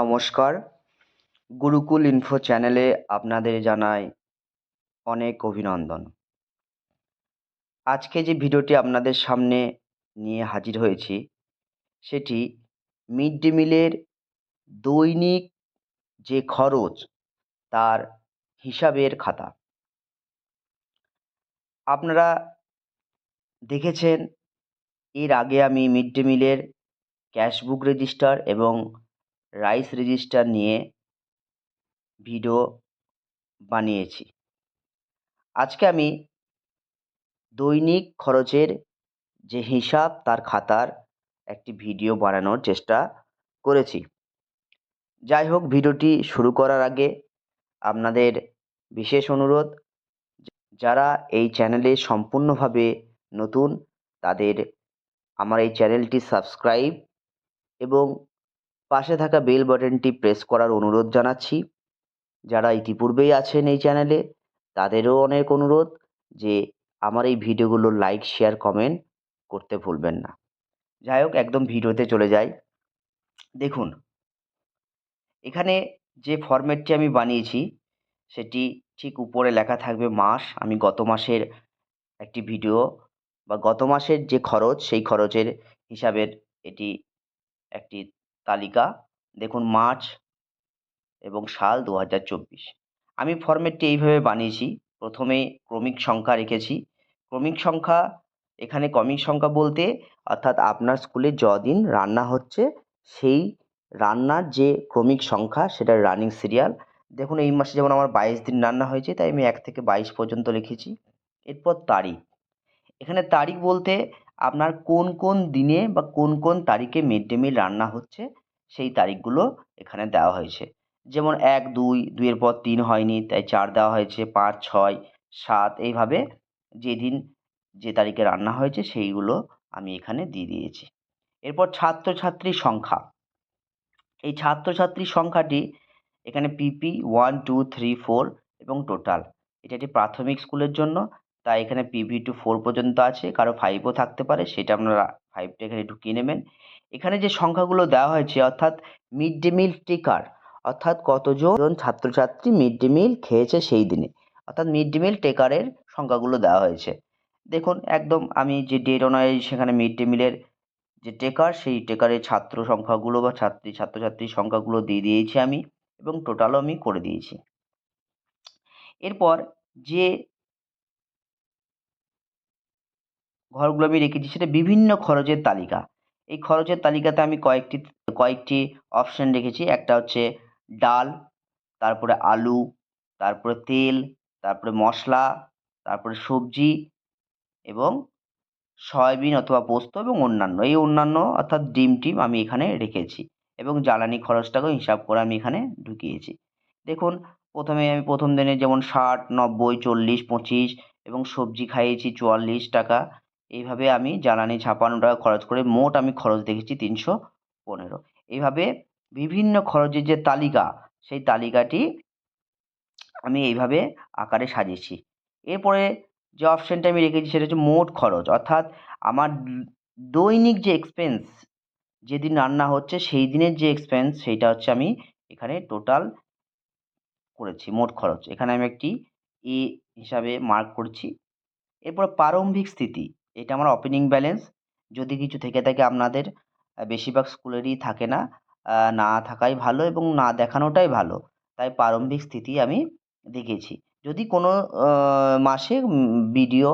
নমস্কার। গুরুকুল ইনফো চ্যানেলে আপনাদের জানাই অনেক অভিনন্দন। আজকে যে ভিডিওটি আপনাদের সামনে নিয়ে হাজির হয়েছি, সেটি মিড ডে মিলের দৈনিক যে খরচ, তার হিসাবের খাতা। আপনারা দেখেছেন, এর আগে আমি মিড ডে মিলের ক্যাশবুক রেজিস্টার এবং রাইস রেজিস্টার নিয়ে ভিডিও বানিয়েছি। আজকে আমি দৈনিক খরচের যে হিসাব, তার খাতার একটি ভিডিও বানানোর চেষ্টা করেছি। যাই হোক, ভিডিওটি শুরু করার আগে আপনাদের বিশেষ অনুরোধ, যারা এই চ্যানেলে সম্পূর্ণভাবে নতুন, তাদের আমার এই চ্যানেলটি সাবস্ক্রাইব এবং পাশে থাকা বেল বাটনটি প্রেস করার অনুরোধ জানাচ্ছি। যারা ইতিপূর্বেই আছেন এই চ্যানেলে, তাদেরও অনেক অনুরোধ যে আমার এই ভিডিওগুলো লাইক, শেয়ার, কমেন্ট করতে ভুলবেন না। যাই হোক, একদম ভিডিওতে চলে যাই। দেখুন, এখানে যে ফরম্যাটটি আমি বানিয়েছি, সেটি ঠিক উপরে লেখা থাকবে মাস। আমি গত মাসের একটি ভিডিও বা গত মাসের যে খরচ, সেই খরচের হিসাবের এটি একটি তালিকা, দেখুন মার্চ এবং সাল দু হাজার চব্বিশ। আমি ফরম্যাটটি এইভাবে বানিয়েছি, প্রথমে ক্রমিক সংখ্যা রেখেছি। ক্রমিক সংখ্যা, এখানে ক্রমিক সংখ্যা বলতে, অর্থাৎ আপনার স্কুলে যদিন রান্না হচ্ছে, সেই রান্নার যে ক্রমিক সংখ্যা সেটা রানিং সিরিয়াল দেখুন এই মাসে যেমন আমার বাইশ দিন রান্না হয়েছে, তাই আমি এক থেকে বাইশ পর্যন্ত লিখেছি। এরপর তারিখ। এখানে তারিখ বলতে আপনার কোন কোন দিনে বা কোন কোন তারিখে মিড ডে মিল রান্না হচ্ছে, সেই তারিখগুলো এখানে দেওয়া হয়েছে। যেমন এক, দুই, দুইয়ের পর তিন হয়নি, তাই চার দেওয়া হয়েছে, পাঁচ, ছয়, সাত, এইভাবে যেদিন যে তারিখে রান্না হয়েছে, সেইগুলো আমি এখানে দিয়ে দিয়েছি। এরপর ছাত্রছাত্রীর সংখ্যা। এই ছাত্রছাত্রীর সংখ্যাটি এখানে PP one two three four এবং টোটাল এটা একটি প্রাথমিক স্কুলের জন্য। তাই এখানে পিভি টু ফোর পর্যন্ত আছে, কারও ফাইভও থাকতে পারে, সেটা আপনারা ফাইভটা এখানে ঢুকিয়ে নেবেন। এখানে যে সংখ্যাগুলো দেওয়া হয়েছে, অর্থাৎ মিড ডে মিল টেকার অর্থাৎ কতজন ছাত্রছাত্রী মিড ডে মিল খেয়েছে সেই দিনে, অর্থাৎ মিড ডে মিল টেকারের সংখ্যাগুলো দেওয়া হয়েছে। দেখুন, একদম আমি যে ডেট অনুযায়ী সেখানে মিড ডে মিলের যে টেকার সেই টেকারের ছাত্র সংখ্যাগুলো বা ছাত্রী, ছাত্রছাত্রীর সংখ্যাগুলো দিয়ে দিয়েছি আমি এবং টোটালও আমি করে দিয়েছি। এরপর যে ঘরগুলো আমি রেখেছি, সেটা বিভিন্ন খরচের তালিকা। এই খরচের তালিকাতে আমি কয়েকটি কয়েকটি অপশান রেখেছি। একটা হচ্ছে ডাল, তারপরে আলু, তারপরে তেল, তারপরে মশলা, তারপরে সবজি এবং সয়াবিন অথবা পোস্ত এবং অন্যান্য। এই অন্যান্য অর্থাৎ ডিম টিম আমি এখানে রেখেছি এবং জ্বালানি খরচটাকেও হিসাব করে আমি এখানে ঢুকিয়েছি। দেখুন, প্রথমে আমি প্রথম দিনে যেমন ষাট, নব্বই, চল্লিশ, পঁচিশ এবং সবজি খাইয়েছি চুয়াল্লিশ টাকা। এইভাবে আমি জ্বালানি ছাপান্ন টাকা খরচ করে মোট আমি খরচ দেখেছি তিনশো পনেরো। এইভাবে বিভিন্ন খরচের যে তালিকা, সেই তালিকাটি আমি এইভাবে আকারে সাজিয়েছি। এরপরে যে অপশানটা আমি রেখেছি, সেটা হচ্ছে মোট খরচ। অর্থাৎ আমার দৈনিক যে এক্সপেন্স যেদিন রান্না হচ্ছে, সেই দিনের যে এক্সপেন্স সেইটা হচ্ছে আমি এখানে টোটাল করেছি, মোট খরচ। এখানে আমি একটি এ হিসাবে মার্ক করছি। এরপর প্রারম্ভিক স্থিতি। এটা আমার ওপেনিং ব্যালেন্স যদি কিছু থেকে থাকে আপনাদের বেশিরভাগ স্কুলেরই থাকে না। না থাকাই ভালো এবং না দেখানোটাই ভালো। তাই প্রারম্ভিক স্থিতি আমি দেখেছি। যদি কোনো মাসে বিডিও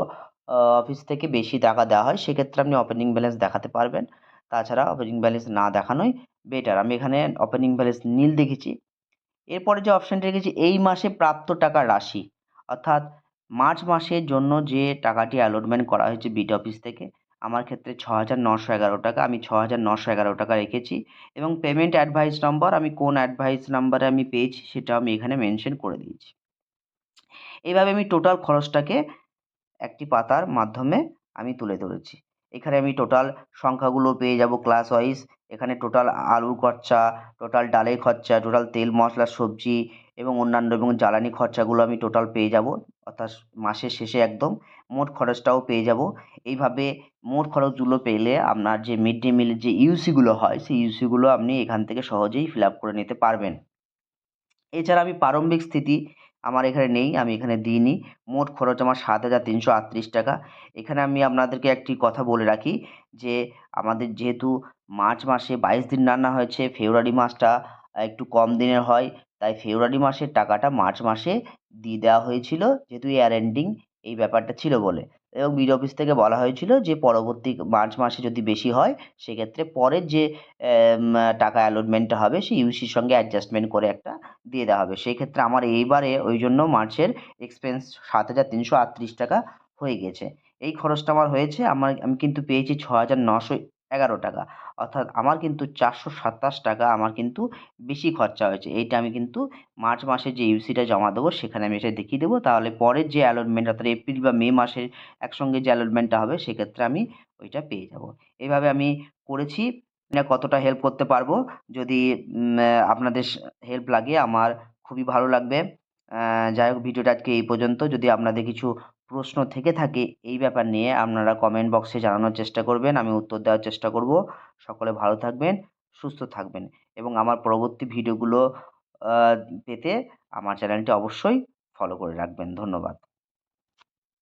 অফিস থেকে বেশি টাকা দেওয়া হয়, সেক্ষেত্রে আপনি ওপেনিং ব্যালেন্স দেখাতে পারবেন। তাছাড়া ওপেনিং ব্যালেন্স না দেখানোই বেটার আমি এখানে ওপেনিং ব্যালেন্স নীল দেখেছি। এরপরে যে অপশানটি রেখেছি, এই মাসে প্রাপ্ত টাকার রাশি। অর্থাৎ মার্চ মাসের জন্য যে টাকাটি অ্যালটমেন্ট করা হয়েছে বিডি অফিস থেকে, আমার ক্ষেত্রে ছ হাজার নশো এগারো টাকা। আমি ছ হাজার নশো এগারো টাকা রেখেছি এবং পেমেন্ট অ্যাডভাইস নম্বর আমি কোন অ্যাডভাইস নাম্বারে আমি পেয়েছি সেটা আমি এখানে মেনশন করে দিয়েছি। এইভাবে আমি টোটাল খরচটাকে একটি পাতার মাধ্যমে আমি তুলে ধরেছি। এখানে আমি টোটাল সংখ্যাগুলো পেয়ে যাব ক্লাস ওয়াইজ এখানে টোটাল আলুর খরচা টোটাল ডালের খরচা টোটাল তেল, মশলা, সবজি এবং অন্যান্য এবং জ্বালানি খরচাগুলো আমি টোটাল পেয়ে যাব। অর্থাৎ মাসের শেষে একদম মোট খরচটাও পেয়ে যাব। এইভাবে মোট খরচগুলো পেলে আপনার যে মিড ডে মিলের যে ইউসিগুলো হয়, সেই ইউসিগুলো আপনি এখান থেকে সহজেই ফিল আপ করে নিতে পারবেন। এছাড়া আমি প্রারম্ভিক স্থিতি আমার এখানে নেই, আমি এখানে দিইনি। মোট খরচ আমার সাত হাজার তিনশো আটত্রিশ টাকা। এখানে আমি আপনাদেরকে একটি কথা বলে রাখি যে, আমাদের যেহেতু মার্চ মাসে বাইশ দিন রান্না হয়েছে, ফেব্রুয়ারি মাসটা একটু কম দিনের হয়, তাই ফেব্রুয়ারি মাসের টাকাটা মার্চ মাসে দিয়ে দেওয়া হয়েছিল যেহেতু ইয়ার এন্ডিং এই ব্যাপারটা ছিল বলে। এবং বিড অফিস থেকে বলা হয়েছিল যে পরবর্তী মার্চ মাসে যদি বেশি হয়, সেক্ষেত্রে পরের যে টাকা অ্যালটমেন্টটা হবে, সেই ইউসির সঙ্গে অ্যাডজাস্টমেন্ট করে একটা দিয়ে দেওয়া হবে। সেই ক্ষেত্রে আমার এইবারে ওই জন্য মার্চের এক্সপেন্স সাত হাজার তিনশো আটত্রিশ টাকা হয়ে গেছে। এই খরচটা আমার হয়েছে, আমার, আমি কিন্তু পেয়েছি ছ হাজার নশো এগারো টাকা। অর্থাৎ আমার কিন্তু চারশো সাতাশ টাকা আমার কিন্তু বেশি খরচা হয়েছে। এইটা আমি কিন্তু মার্চ মাসে যে ইউসিটা জমা দেবো সেখানে আমি এটা দেখিয়ে দেবো। তাহলে পরের যে অ্যালটমেন্ট অর্থাৎ এপ্রিল বা মে মাসের একসঙ্গে যে অ্যালটমেন্টটা হবে সেক্ষেত্রে আমি ওইটা পেয়ে যাব। এইভাবে আমি করেছি। না কতটা হেল্প করতে পারব? যদি আপনাদের হেল্প লাগে, আমার খুবই ভালো লাগবে। যাই হোক, ভিডিওটা আজকে এই পর্যন্ত। যদি আপনাদের কিছু প্রশ্ন থেকে থাকে, এই ব্যাপার নিয়ে আপনারা কমেন্ট বক্সে জানানোর চেষ্টা করবেন, আমি উত্তর দেওয়ার চেষ্টা করব। সকলে ভালো থাকবেন, সুস্থ থাকবেন এবং আমার পরবর্তী ভিডিওগুলো পেতে আমার চ্যানেলটি অবশ্যই ফলো করে রাখবেন। ধন্যবাদ।